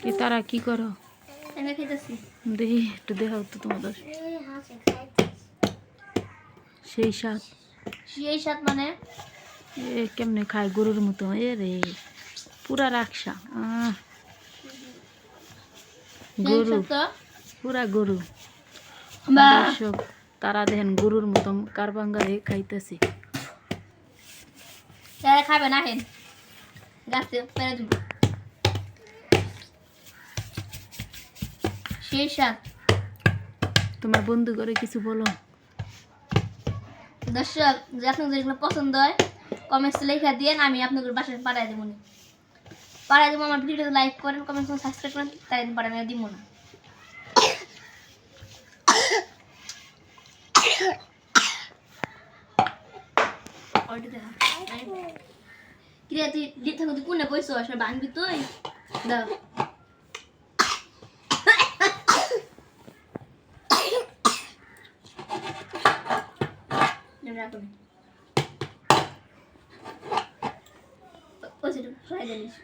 কি তারা কি করো? দেখি একটু দেখাও তো তোমাদের। সেই স্বাদ। সেই মানে? এ কেমনে খায় গরুর মতো? এ রে পুরা রাখসা গরু পুরা গরু। তারা দেখেন গরুর মতো কারবাঙ্গারে খাইতেছে। খাবে না হেন? গাছে পেরে দিব সেই সাত তোমার বন্ধু করে কিছু বলো। দর্শক যে আপনাদের যেগুলো পছন্দ হয় কমেন্টস লেখা দিয়ে আমি আপনাদের বাসায় পাঠাই দেবো না। পাঠাই দেবো আমার ভিডিওতে লাইক করেন কমেন্ট করেন সাবস্ক্রাইব করেন তাই দিন পাঠাই দিব না। কিরে, তুই দিতে থাকো, তুই কোনে বইছো আসলে ভাঙবি তুই? দাও রাখুন ওই সেটা ফ্রাই জানিস